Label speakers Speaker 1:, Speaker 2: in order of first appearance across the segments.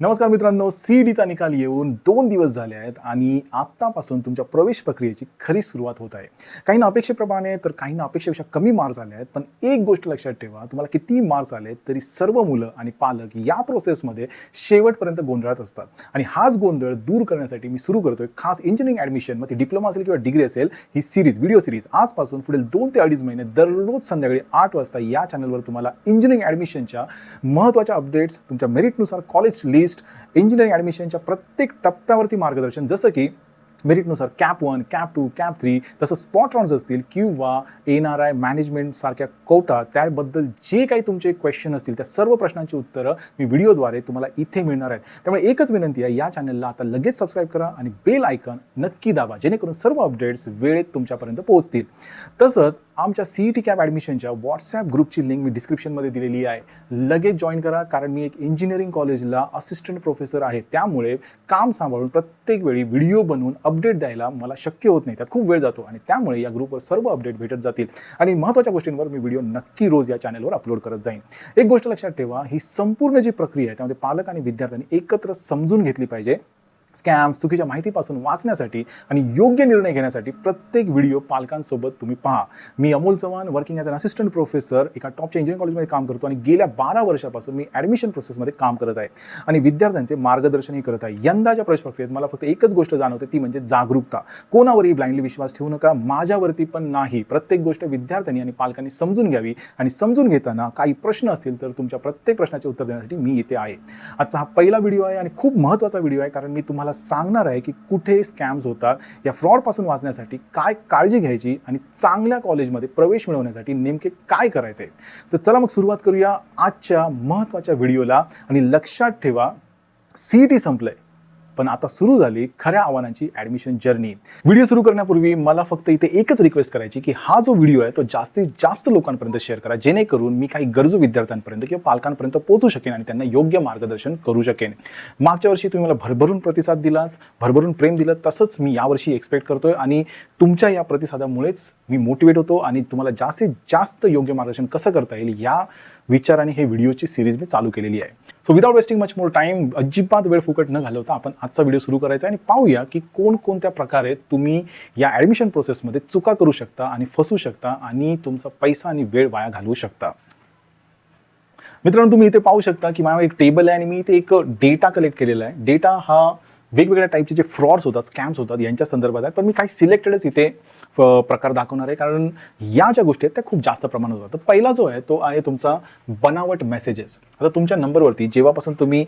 Speaker 1: नमस्कार मित्रांनो सी डीचा निकाल येऊन दोन दिवस झाले आहेत आणि आत्तापासून तुमच्या प्रवेश प्रक्रियेची खरी सुरुवात होत आहे. काहींना अपेक्षेप्रमाणे तर काहींना अपेक्षेपेक्षा कमी मार्क्स आले आहेत. पण एक गोष्ट लक्षात ठेवा तुम्हाला किती मार्क्स आले तरी सर्व मुलं आणि पालक या प्रोसेसमध्ये शेवटपर्यंत गोंधळात असतात. आणि हाच गोंधळ दूर करण्यासाठी मी सुरू करतोय. खास इंजिनिअरिंग ॲडमिशन मग ती डिप्लोमा असेल किंवा डिग्री असेल ही सिरीज व्हिडिओ सिरीज आजपासून पुढील दोन ते अडीच महिने दररोज संध्याकाळी आठ वाजता या चॅनलवर तुम्हाला इंजिनिअरिंग ॲडमिशनच्या महत्त्वाच्या अपडेट्स तुमच्या मेरिटनुसार कॉलेज लिस्ट इंजिनिअरिंग ॲडमिशनच्या प्रत्येक टप्प्यावरती मार्गदर्शन जसं की मेरिटनुसार CAP one CAP two CAP three तसं स्पॉट राऊंड्स असतील किंवा एन आर आय मॅनेजमेंट सारख्या कोटा त्याबद्दल जे काही तुमचे क्वेश्चन असतील त्या सर्व प्रश्नांची उत्तरं मी व्हिडिओद्वारे तुम्हाला इथे मिळणार आहेत. त्यामुळे एकच विनंती आहे या चॅनलला आता लगेच सबस्क्राईब करा आणि बेल आयकन नक्की दाबा जेणेकरून सर्व अपडेट्स वेळेत तुमच्यापर्यंत पोहोचतील. तसंच आमच्या सी ई टी कॅप ॲडमिशनच्या व्हॉट्सॲप ग्रुपची लिंक मी डिस्क्रिप्शनमध्ये दिलेली आहे. लगेच जॉईन करा कारण मी एक इंजिनिअरिंग कॉलेजला असिस्टंट प्रोफेसर आहे. त्यामुळे काम सांभाळून प्रत्येक वेळी व्हिडिओ बनवून अपडेट द्यायला मला शक्य होत नाही. त्यात खूप वेळ जातो आणि त्यामुळे या ग्रुपवर सर्व अपडेट भेटत जातील. आणि महत्त्वाच्या गोष्टींवर मी व्हिडिओ नक्की रोज या चॅनलवर अपलोड करत जाईन. एक गोष्ट लक्षात ठेवा ही संपूर्ण जी प्रक्रिया आहे त्यामध्ये पालक आणि विद्यार्थ्यांनी एकत्र समजून घेतली पाहिजे. स्कॅम्स चुकीच्या माहितीपासून वाचण्यासाठी आणि योग्य निर्णय घेण्यासाठी प्रत्येक व्हिडिओ पालकांसोबत तुम्ही पहा. मी Amol Chavan working as an assistant professor एका टॉपच्या इंजिनिअरिंग कॉलेजमध्ये काम करतो आणि गेल्या बारा वर्षापासून मी ॲडमिशन प्रोसेसमध्ये काम करत आहे. आणि विद्यार्थ्यांचे मार्गदर्शनही करत आहे. यंदाच्या प्रवेश प्रक्रियेत मला फक्त एकच गोष्ट जाणवते ती म्हणजे जागरूकता. कोणावरही ब्लाइंडली विश्वास ठेवू नका माझ्यावरती पण नाही. प्रत्येक गोष्ट विद्यार्थ्यांनी आणि पालकांनी समजून घ्यावी आणि समजून घेताना काही प्रश्न असतील तर तुमच्या प्रत्येक प्रश्नाचे उत्तर देण्यासाठी मी इथे आहे. आजचा हा पहिला व्हिडिओ आहे आणि खूप महत्त्वाचा व्हिडिओ आहे कारण मी तुम्हाला सांगणार आहे की कुठे स्कॅम्स होतात या फ्रॉडपासून वाचण्यासाठी काय काळजी घ्यायची आणि चांगल्या कॉलेजमध्ये प्रवेश मिळवण्यासाठी नेमके काय करायचे. तर चला मग सुरुवात करूया आजच्या महत्त्वाच्या व्हिडिओला आणि लक्षात ठेवा सी ई टी संपलंय. पण आता सुरू झाली खऱ्या आव्हानांची ॲडमिशन जर्नी व्हिडिओ सुरू करण्यापूर्वी मला फक्त इथे एकच रिक्वेस्ट करायची की हा जो व्हिडिओ आहे तो जास्तीत जास्त लोकांपर्यंत शेअर करा जेणेकरून मी काही गरजू विद्यार्थ्यांपर्यंत किंवा पालकांपर्यंत पोहोचू शकेन आणि त्यांना योग्य मार्गदर्शन करू शकेन. मागच्या वर्षी तुम्ही मला भरभरून प्रतिसाद दिलात भरभरून प्रेम दिलं तसंच मी यावर्षी एक्सपेक्ट करतोय आणि तुमच्या या प्रतिसादामुळेच मी मोटिवेट होतो आणि तुम्हाला जास्तीत जास्त योग्य मार्गदर्शन कसं करता येईल या विचाराने हे व्हिडिओची सिरीज मी चालू केलेली आहे. So without wasting much more time अजिबात वेळ फुकट न घालवता आपण आजचा व्हिडिओ सुरू करायचा आहे आणि पाहूया की कोणकोणत्या प्रकारे तुम्ही या ॲडमिशन प्रोसेसमध्ये चुका करू शकता आणि फसू शकता आणि तुमचा पैसा आणि वेळ वाया घालवू शकता. मित्रांनो तुम्ही इथे पाहू शकता की माझ्या एक टेबल आहे आणि मी इथे एक डेटा कलेक्ट केलेला आहे. डेटा हा वेगवेगळ्या टाईपचे जे फ्रॉड्स होतात स्कॅम्स होतात यांच्या संदर्भात आहेत पण मी काही सिलेक्टेडच इथे प्रकार दाखवणार आहे. कारण या ज्या गोष्टी आहेत त्या खूप जास्त प्रमाणात होतात. तर पहिला जो आहे तो आहे तुमचा बनावट मेसेजेस आता तुमच्या नंबरवरती जेव्हापासून तुम्ही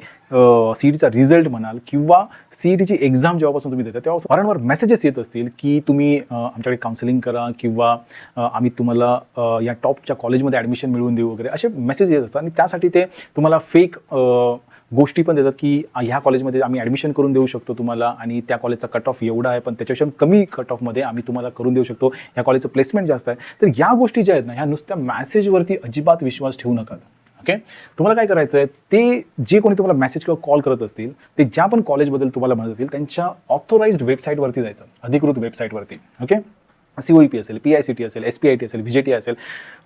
Speaker 1: सी रिझल्ट म्हणाल किंवा सीटची एक्झाम जेव्हापासून तुम्ही देता तेव्हा वारंवार मेसेजेस येत असतील की तुम्ही आमच्याकडे काउन्सिलिंग करा किंवा आम्ही तुम्हाला या टॉपच्या कॉलेजमध्ये ॲडमिशन मिळवून देऊ वगैरे असे मेसेज येत असतात. आणि त्यासाठी ते तुम्हाला फेक गोष्टी पण देतात की ह्या कॉलेजमध्ये आम्ही ॲडमिशन करून देऊ शकतो तुम्हाला आणि त्या कॉलेजचा कट ऑफ एवढा आहे पण त्याच्यापेक्षा कमी कट ऑफमध्ये आम्ही तुम्हाला करून देऊ शकतो. ह्या कॉलेजचं प्लेसमेंट जास्त आहे. तर या गोष्टी ज्या आहेत ना ह्या नुसत्या मॅसेजवरती अजिबात विश्वास ठेवू नका. ओके तुम्हाला काय करायचं आहे ते जे कोणी तुम्हाला मेसेज किंवा कॉल करत असतील ते ज्या पण कॉलेजबद्दल तुम्हाला म्हणत असतील त्यांच्या ऑथोराइज्ड वेबसाईटवरती जायचं. अधिकृत वेबसाईटवरती ओके सी ओ पी असेल पी आय सी टी असेल एस पी आय टी असेल व्ही जे टी असेल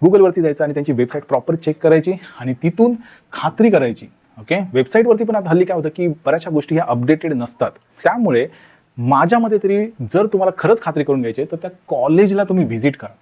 Speaker 1: गुगलवरती जायचं आणि त्यांची वेबसाईट प्रॉपर चेक करायची आणि तिथून खात्री करायची. ओके? वेबसाईटवरती पण आता हल्ली काय होतं की बऱ्याचशा गोष्टी ह्या अपडेटेड नसतात. त्यामुळे माझ्या मते तरी जर तुम्हाला खरंच खात्री करून घ्यायची तर त्या कॉलेजला तुम्ही व्हिजिट करा.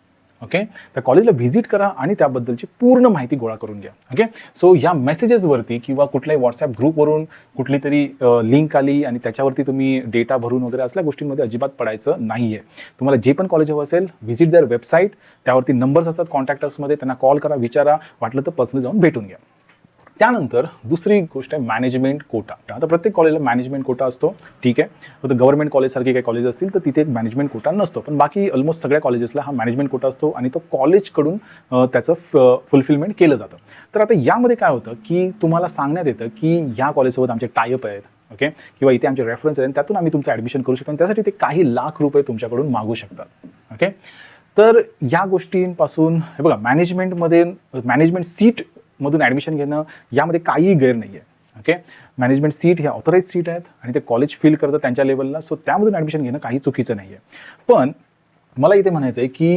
Speaker 1: ओके? त्या कॉलेजला व्हिजिट करा आणि त्याबद्दलची पूर्ण माहिती गोळा करून घ्या. ओके? सो या मेसेजेसवरती किंवा कुठल्याही व्हॉट्सॲप ग्रुपवरून कुठली तरी लिंक आली आणि त्याच्यावरती तुम्ही डेटा भरून वगैरे असल्या गोष्टींमध्ये अजिबात पडायचं नाही आहे तुम्हाला जे पण कॉलेज हवं असेल व्हिजिट देअर वेबसाईट त्यावरती नंबर्स असतात कॉन्टॅक्टर्समध्ये त्यांना कॉल करा विचारा. वाटलं तर पर्सनली जाऊन भेटून घ्या. त्यानंतर दुसरी गोष्ट आहे मॅनेजमेंट कोटा आता प्रत्येक कॉलेजला मॅनेजमेंट कोटा असतो. ठीक आहे? फक्त गव्हर्नमेंट कॉलेजसारखे काही कॉलेज असतील तर तिथे एक मॅनेजमेंट कोटा नसतो. पण बाकी ऑलमोस्ट सगळ्या कॉलेजेसला हा मॅनेजमेंट कोटा असतो आणि तो कॉलेजकडून त्याचं त्याचं फुलफिलमेंट केलं जातं. तर आता यामध्ये काय होतं की तुम्हाला सांगण्यात येतं की या कॉलेजसोबत आमचे टायअप आहेत. ओके किंवा इथे आमचे रेफरन्स आहेत. त्यातून आम्ही तुमचं ॲडमिशन करू शकतो. आणि त्यासाठी ते काही लाख रुपये तुमच्याकडून मागू शकतात. ओके तर या गोष्टींपासून हे बघा मॅनेजमेंटमध्ये मॅनेजमेंट सीट मधून ॲडमिशन घेणं यामध्ये काहीही गैर नाही आहे ओके मॅनेजमेंट सीट ह्या ऑथराईज सीट आहेत आणि ते कॉलेज फील करतं त्यांच्या लेवलला सो त्यामधून ॲडमिशन घेणं काही चुकीचं नाही आहे पण मला इथे म्हणायचं आहे की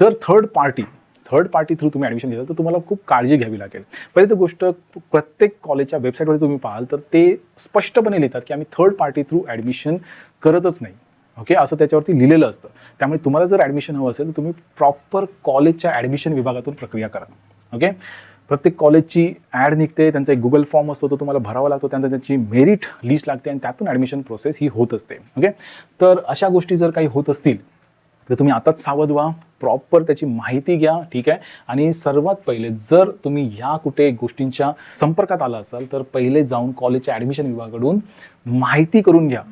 Speaker 1: जर third party third party through तुम्ही ॲडमिशन घेता तर तुम्हाला खूप काळजी घ्यावी लागेल. पहिली तर गोष्ट प्रत्येक कॉलेजच्या वेबसाईटवर तुम्ही पाहाल तर ते स्पष्टपणे लिहितात की आम्ही थर्ड पार्टी थ्रू ॲडमिशन करतच नाही. ओके असं त्याच्यावरती लिहिलेलं असतं. त्यामुळे तुम्हाला जर ॲडमिशन हवं असेल तर तुम्ही प्रॉपर कॉलेजच्या ॲडमिशन विभागातून प्रक्रिया करा. ओके प्रत्येक कॉलेजची ॲड निघते त्यांचा एक गुगल फॉर्म असतो तो तुम्हाला भरावा लागतो त्यानंतर त्याची मेरिट लिस्ट लागते आणि त्यातून ॲडमिशन प्रोसेस ही होत असते. ओके तर अशा गोष्टी जर काही होत असतील तर तुम्ही आताच सावध व्हा प्रॉपर त्याची माहिती घ्या ठीक आहे? आणि सर्वात पहिले जर तुम्ही ह्या कुठे गोष्टींच्या संपर्कात आला असाल तर पहिले जाऊन कॉलेजच्या ॲडमिशन विभागाकडून माहिती करून घ्या.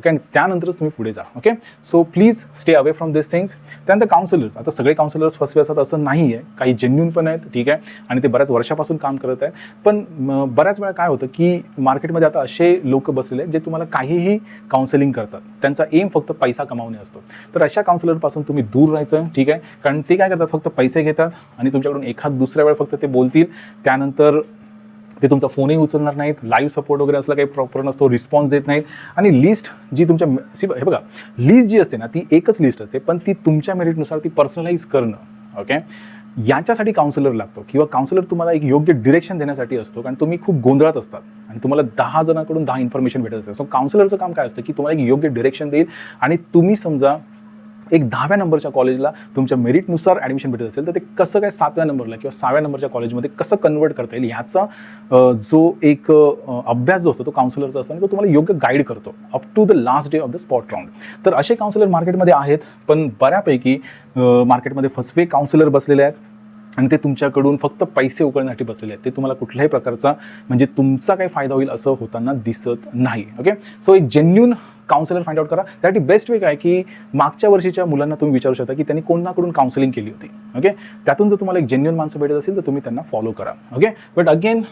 Speaker 1: ओके आणि त्यानंतरच तुम्ही पुढे जा. Okay so please stay away from this things त्यानंतर काउन्सिलर्स आता सगळे काउन्सिलर्स फसवे असतात असं नाही आहे काही जेन्युन पण आहेत ठीक आहे? आणि ते बऱ्याच वर्षापासून काम करत आहेत. पण बऱ्याच वेळा काय होतं की मार्केटमध्ये आता असे लोक बसलेले आहेत जे तुम्हाला काहीही काउन्सिलिंग करतात. त्यांचा एम फक्त पैसा कमावणे असतो. तर अशा काउन्सिलरपासून तुम्ही दूर राहायचं ठीक आहे? कारण ते काय करतात? फक्त पैसे घेतात आणि तुमच्याकडून एखाद दुसऱ्या वेळ फक्त ते बोलतील. त्यानंतर ते तुमचा फोनही उचलणार नाहीत लाईव्ह सपोर्ट वगैरे असला काही प्रॉपर नसतो रिस्पॉन्स देत नाहीत. आणि लिस्ट जी तुमच्या हे बघा लिस्ट जी असते ना ती एकच लिस्ट असते पण ती तुमच्या मेरिटनुसार ती पर्सनलाइज करणं ओके याच्यासाठी काउन्सिलर लागतो किंवा काउन्सिलर तुम्हाला एक योग्य डिरेक्शन देण्यासाठी असतो कारण तुम्ही खूप गोंधळात असतात आणि तुम्हाला दहा जणांकडून दहा इन्फॉर्मेशन भेटत असते सो काउन्सिलरचं काम काय असतं की तुम्हाला एक योग्य डिरेक्शन देईल आणि तुम्ही समजा एक दहाव्या नंबरच्या कॉलेजला तुमच्या मेरिटनुसार ॲडमिशन भेटत असेल तर ते कसं काय सातव्या नंबरला किंवा सहाव्या नंबरच्या कॉलेजमध्ये कसं कन्वर्ट करता येईल ह्याचा जो एक अभ्यास जो असतो तो काउन्सिलरचा असतो आणि तो तुम्हाला योग्य गाईड करतो up to the last day of the spot round तर असे काउन्सिलर मार्केटमध्ये आहेत पण बऱ्यापैकी मार्केटमध्ये फसवे काउन्सिलर बसलेले आहेत. आणि ते तुमच्याकडून फक्त पैसे उकळण्यासाठी बसलेले आहेत. ते तुम्हाला कुठल्याही प्रकारचा म्हणजे तुमचा काही फायदा होईल असं होताना दिसत नाही. ओके सो एक जेन्युन काउन्सिलर फाइंड आउट करा. त्यासाठी बेस्ट वे काय की मागच्या वर्षीच्या मुलांना तुम्ही विचारू शकता की त्यांनी कोणाकडून काउन्सिलिंग केली होती. ओके त्यातून जर तुम्हाला एक जेन्युन माणसं भेटत असेल तर तुम्ही त्यांना फॉलो करा. ओके बट अगेन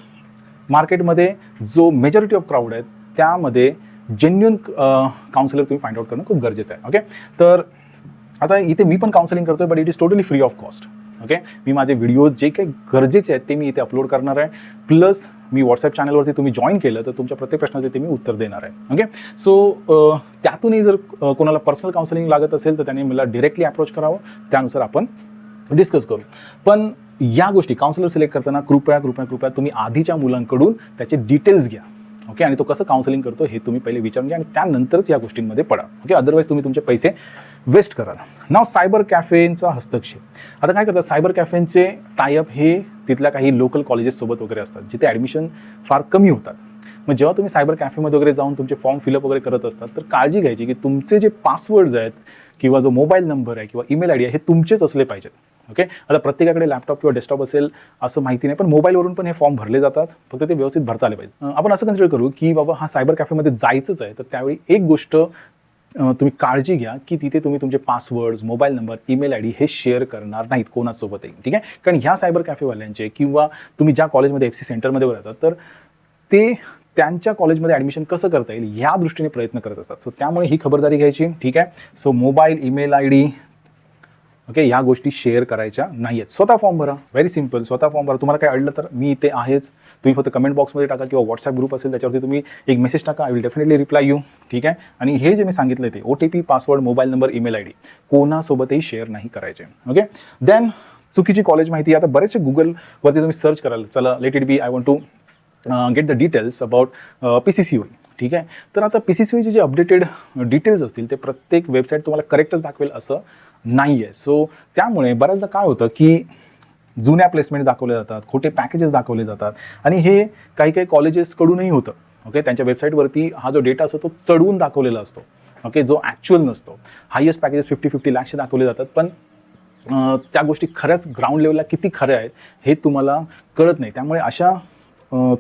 Speaker 1: मार्केटमध्ये जो मेजॉरिटी ऑफ क्राऊड आहे त्यामध्ये जेन्युन काउन्सिलर तुम्ही फाइंड आउट करणं खूप गरजेचं आहे. ओके तर आता इथे मी पण काउन्सिलिंग करतोय but it is totally free of cost okay मी माझे व्हिडिओज जे काही गरजेचे आहेत ते मी इथे अपलोड करणार आहे. प्लस मी व्हॉट्सअप चॅनलवरती तुम्ही जॉईन केलं तर तुमच्या प्रत्येक प्रश्नाचे ते मी उत्तर देणार आहे. ओके सो त्यातूनही जर कोणाला पर्सनल काउन्सिलिंग लागत असेल तर त्यांनी मला डिरेक्टली अप्रोच करावं. त्यानुसार आपण डिस्कस करू. पण या गोष्टी काउन्सिलर सिलेक्ट करताना कृपया कृपया कृपया तुम्ही आधीच्या मुलांकडून त्याचे डिटेल्स घ्या. ओके आणि तो कसं काउन्सिलिंग करतो हे तुम्ही पहिले विचारून घ्या आणि त्यानंतरच या गोष्टींमध्ये पडा. ओके अदरवाईज तुम्ही तुमचे पैसे वेस्ट कराल. नाव सायबर कॅफेंचा हस्तक्षेप. आता काय करतात सायबर कॅफेंचे टायअप हे तिथल्या काही लोकल कॉलेजेससोबत वगैरे असतात जिथे ॲडमिशन फार कमी होतात. मग जेव्हा तुम्ही सायबर कॅफेमध्ये वगैरे जाऊन तुमचे फॉर्म फिलअप वगैरे करत असतात तर काळजी घ्यायची की तुमचे जे पासवर्ड्स आहेत किंवा जो मोबाईल नंबर आहे किंवा ईमेल आय डी आहे हे तुमचेच असले पाहिजेत. ओके? आता प्रत्येकाकडे लॅपटॉप किंवा डेस्कटॉप असेल असं माहिती नाही पण मोबाईलवरून पण हे फॉर्म भरले जातात. फक्त ते व्यवस्थित भरता आले पाहिजे. आपण असं कन्सिडर करू की बाबा हा सायबर कॅफेमध्ये जायचंच आहे तर त्यावेळी एक गोष्ट तुम्ही काळजी घ्या की तिथे तुम्ही तुमचे passwords mobile number email ID हे शेअर करणार नाहीत कोणासोबतही ठीक आहे? कारण ह्या सायबर कॅफेवाल्यांचे किंवा तुम्ही ज्या कॉलेजमध्ये एफ सी सेंटरमध्ये वगैरे राहतात तर ते त्यांच्या कॉलेजमध्ये ॲडमिशन कसं करता येईल ह्या दृष्टीने प्रयत्न करत असतात. सो त्यामुळे ही खबरदारी घ्यायची ठीक आहे? So mobile email ID okay या गोष्टी शेअर करायच्या नाही आहेत स्वतः फॉर्म भरा. व्हेरी सिंपल स्वतः फॉर्म भरा. तुम्हाला काय अडलं तर मी इथे आहेच. तुम्ही फक्त कमेंट बॉक्समध्ये टाका किंवा व्हॉट्सअप ग्रुप असेल त्याच्यावरती तुम्ही एक मेसेज टाका. I will definitely reply you ठीक आहे? आणि हे जे मी सांगितलं ते OTP password mobile number email ID कोणासोबतही share नाही करायचे. ओके देन चुकीची कॉलेज माहिती आता बरेचसे गुगलवरती तुम्ही सर्च कराल. चला let it be I want to get the details about P C C U ठीक आहे? तर आता पी सी सी यूचे जे अपडेटेड डिटेल्स uh, असतील ते प्रत्येक वेबसाईट तुम्हाला करेक्टच दाखवेल असं नाही आहे सो त्यामुळे बऱ्याचदा काय होतं की जुन्या प्लेसमेंट दाखवले जातात खोटे पॅकेजेस दाखवले जातात आणि हे काही काही कॉलेजेसकडूनही होतं. ओके त्यांच्या वेबसाईटवरती हा जो डेटा असतो तो चढवून दाखवलेला असतो. ओके जो ॲक्च्युअल नसतो. हायेस्ट पॅकेजेस फिफ्टी फिफ्टी लॅक्सचे दाखवले जातात. पण त्या गोष्टी खऱ्याच ग्राउंड लेवलला किती खऱ्या आहेत हे तुम्हाला कळत नाही. त्यामुळे अशा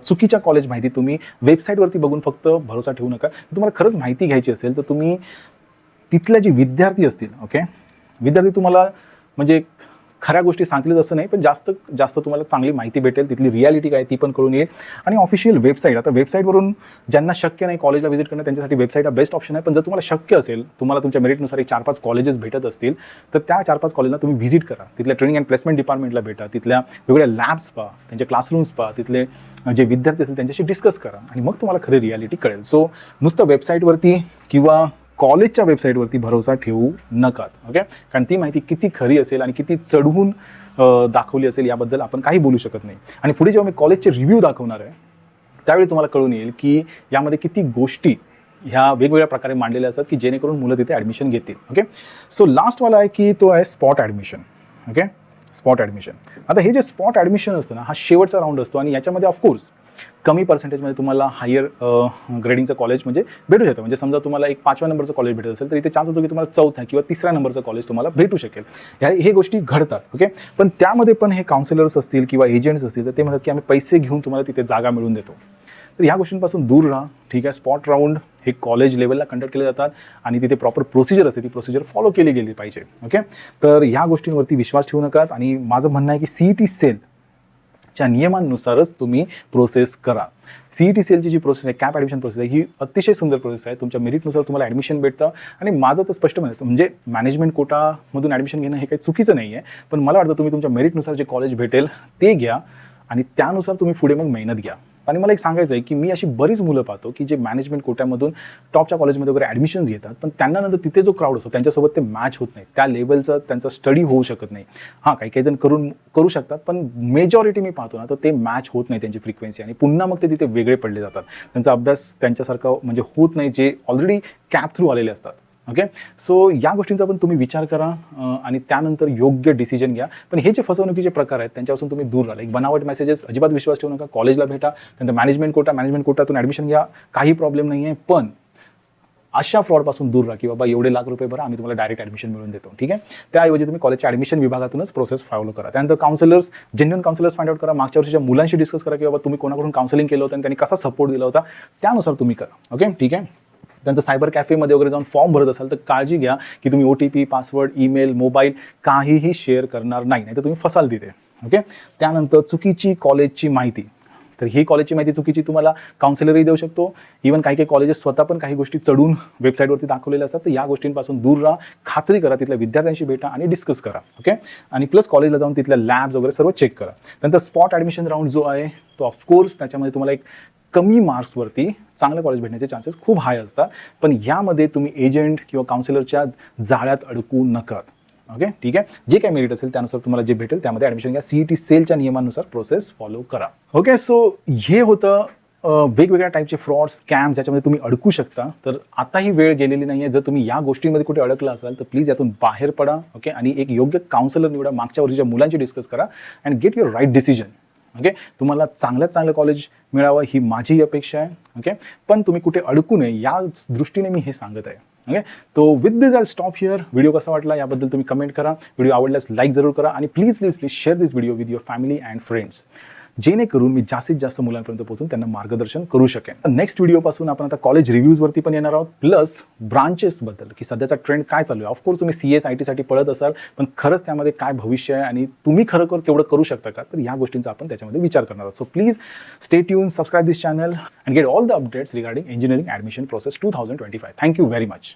Speaker 1: चुकीच्या कॉलेज माहिती तुम्ही वेबसाईटवरती बघून फक्त भरोसा ठेवू नका. तुम्हाला खरंच माहिती घ्यायची असेल तर तुम्ही तिथल्या जे विद्यार्थी असतील ओके विद्यार्थी तुम्हाला म्हणजे खऱ्या गोष्टी सांगतील असं नाही पण जास्त जास्त तुम्हाला चांगली माहिती भेटेल तिथली रियालिटी काय ती पण कळून येईल. आणि ऑफिशियल वेबसाईट आता वेबसाईटवरून ज्यांना शक्य नाही कॉलेजला व्हिजिट करणं त्यांच्यासाठी वेबसाईट हा बेस्ट ऑप्शन आहे. पण जर तुम्हाला शक्य असेल तुम्हाला तुमच्या मेरिटनुसार एक चार पाच कॉलेजेस भेटत असतील तर त्या चार पाच कॉलेजला तुम्ही व्हिजिट करा. तिथल्या ट्रेनिंग अँड प्लेसमेंट डिपार्टमेंटला भेटा तिथल्या वेगवेगळ्या लॅब्स पहा त्यांचे क्लासरूम्स पहा तिथले जे विद्यार्थी असतील त्यांच्याशी डिस्कस करा. आणि मग तुम्हाला खरी रियालिटी कळेल. सो नुसतं वेबसाईटवरती किंवा कॉलेजच्या वेबसाईटवरती भरोसा ठेवू नकात ओके कारण ती माहिती किती खरी असेल आणि किती चढवून दाखवली असेल याबद्दल आपण काही बोलू शकत नाही. आणि पुढे जेव्हा मी कॉलेजचे रिव्ह्यू दाखवणार आहे त्यावेळी तुम्हाला कळून येईल की यामध्ये किती गोष्टी ह्या वेगवेगळ्या प्रकारे मांडलेल्या असतात की जेणेकरून मुलं तिथे ॲडमिशन घेतील ओके सो लास्टवाला आहे की तो आहे spot admission okay spot admission आता हे जे स्पॉट ॲडमिशन असतं ना हा शेवटचा राऊंड असतो आणि याच्यामध्ये ऑफकोर्स कमी पर्सेंटेजमध्ये तुम्हाला हायर ग्रेडिंगचं कॉलेज म्हणजे भेटू शकतं. म्हणजे समजा तुम्हाला एक पाचव्या नंबरचं कॉलेज भेटत असेल तर इथे चान्स असतो की तुम्हाला चौथ्या किंवा तिसऱ्या नंबरचं कॉलेज तुम्हाला भेटू शकेल. ह्या हे गोष्टी घडतात ओके पण त्यामध्ये पण हे काउन्सिलर्स असतील किंवा एजंट्स असतील तर ते म्हणतात की आम्ही पैसे घेऊन तुम्हाला तिथे जागा मिळवून देतो. तर ह्या गोष्टींपासून दूर राहा ठीक आहे? स्पॉट राऊंड हे कॉलेज लेवलला कंडक्ट केले जातात आणि तिथे प्रॉपर प्रोसिजर असते ती प्रोसिजर फॉलो केली गेली पाहिजे ओके तर ह्या गोष्टींवरती विश्वास ठेवू नका. आणि माझं म्हणणं आहे की सी ई टी सेल च्या नियमांनुसारच तुम्ही प्रोसेस करा. सी टी सी एलची जी प्रोसेस आहे कॅप ॲडमिशन प्रोसेस आहे ही अतिशय सुंदर प्रोसेस आहे. तुमच्या मेरिटनुसार तुम्हाला ॲडमिशन भेटतं. आणि माझं तर स्पष्ट म्हणायचं म्हणजे मॅनेजमेंट कोटामधून ॲडमिशन घेणं हे काही चुकीचं नाही आहे. पण मला वाटतं तुम्ही तुमच्या मेरिटनुसार जे कॉलेज भेटेल ते घ्या. आणि त्यानुसार तुम्ही पुढे मग मेहनत घ्या. आणि मला एक सांगायचं आहे की मी अशी बरीच मुलं पाहतो की जे मॅनेजमेंट कोट्यामधून टॉपच्या कॉलेजमध्ये वगैरे ॲडमिशन्स घेतात पण त्यांना नंतर तिथे जो क्राऊड असतो त्यांच्यासोबत ते मॅच होत नाही त्या लेवलचं त्यांचा स्टडी होऊ शकत नाही. हां काही काही जण करून करू शकतात पण मेजॉरिटी मी पाहतो ना तर ते मॅच होत नाही त्यांची फ्रिक्वेन्सी आणि पुन्हा मग ते तिथे वेगळे पडले जातात. त्यांचा अभ्यास त्यांच्यासारखा म्हणजे होत नाही जे ऑलरेडी कॅप थ्रू आलेले असतात. ओके सो या गोष्टींचा पण तुम्ही विचार करा आणि त्यानंतर योग्य डिसिजन घ्या. पण हे जे फसवणुकीचे प्रकार आहेत त्यांच्यापासून तुम्ही दूर राहा. एक बनावट मेसेजेस अजिबात विश्वास ठेवू नका. कॉलेजला भेटा त्यानंतर मॅनेजमेंट कोटा मॅनेजमेंट कोटातून ॲडमिशन घ्या. काही प्रॉब्लेम नाही आहे पण अशा फ्रॉडपासून दूर राहा की बाबा एवढे लाख रुपये भरा आम्ही तुम्हाला डायरेक्ट ॲडमिशन मिळून देतो. ठीक आहे? त्याऐवजी तुम्ही कॉलेजच्या ॲडमिशन विभागातूनच प्रोसेस फॉलो करा. त्यानंतर counsellors genuine counsellors find out करा. मागच्या वर्षीच्या मुलांशी डिस्कस करा की बाबा तुम्ही कोणाकडून काउन्सिलिंग केलं होतं आणि त्यांनी कसा सपोर्ट दिला होता? त्यानुसार तुम्ही करा. ओके ठीक आहे? त्यानंतर सायबर कॅफेमध्ये वगैरे जाऊन फॉर्म भरत असाल तर काळजी घ्या की तुम्ही O T P password email mobile काहीही शेअर करणार नाही नाही तर तुम्ही फसाल तिथे. ओके त्यानंतर चुकीची कॉलेजची माहिती. तर ही कॉलेजची माहिती चुकीची तुम्हाला काउन्सिलरही देऊ शकतो. इवन काही काही कॉलेजेस स्वतः पण काही गोष्टी चढून वेबसाईटवरती दाखवलेल्या असतात तर या गोष्टींपासून दूर राहा. खात्री करा तिथल्या विद्यार्थ्यांशी भेटा आणि डिस्कस करा. ओके आणि प्लस कॉलेजला जाऊन तिथल्या लॅब्स वगैरे सर्व चेक करा. त्यानंतर स्पॉट ॲडमिशन राऊंड जो आहे तो ऑफकोर्स त्याच्यामध्ये तुम्हाला एक कमी मार्क्सवरती चांगलं कॉलेज भेटण्याचे चान्सेस खूप हाय असतात. पण यामध्ये तुम्ही एजंट किंवा काउन्सिलरच्या जाळ्यात अडकू नका. ओके ठीक आहे? जे काही मेरिट असेल त्यानुसार तुम्हाला जे भेटेल त्यामध्ये ॲडमिशन घ्या. सी ई टी सेलच्या नियमानुसार प्रोसेस फॉलो करा. ओके सो हे होतं वेगवेगळ्या टाईपचे फ्रॉड स्कॅम्स याच्यामध्ये तुम्ही अडकू शकता. तर आताही वेळ गेलेली नाही आहे जर तुम्ही या गोष्टींमध्ये कुठे अडकला असाल तर प्लीज यातून बाहेर पडा. ओके आणि एक योग्य काउन्सिलर निवडा. मागच्या वर्षीच्या मुलांची डिस्कस करा. And get your right decision okay तुम्हाला चांगल्यात चांगलं कॉलेज मिळावं ही माझी अपेक्षा आहे. ओके पण तुम्ही कुठे अडकू नये या दृष्टीने मी हे सांगत आहे. ओके तो with this I stop here video कसा वाटला याबद्दल तुम्ही कमेंट करा. व्हिडिओ आवडल्यास लाईक जरूर करा आणि please please please share this video with your family and friends जेणेकरून मी जास्तीत जास्त मुलांपर्यंत पोहोचून त्यांना मार्गदर्शन करू शकेन. नेक्स्ट व्हिडिओपासून आपण आता कॉलेज रिव्ह्यूजवरती पण येणार आहोत प्लस ब्रांचेसबद्दल की सध्याचा ट्रेंड काय चालू आहे. ऑफकोर्स तुम्ही सी एस आय टीसाठी पळत असाल पण खरंच त्यामध्ये काय भविष्य आहे आणि तुम्ही खरोखर तेवढं करू शकता का? तर या गोष्टींचा आपण त्याच्यामध्ये विचार करणार आहोत. So please stay tune subscribe this channel and get all the updates regarding engineering admission process two thousand twenty five thank you very much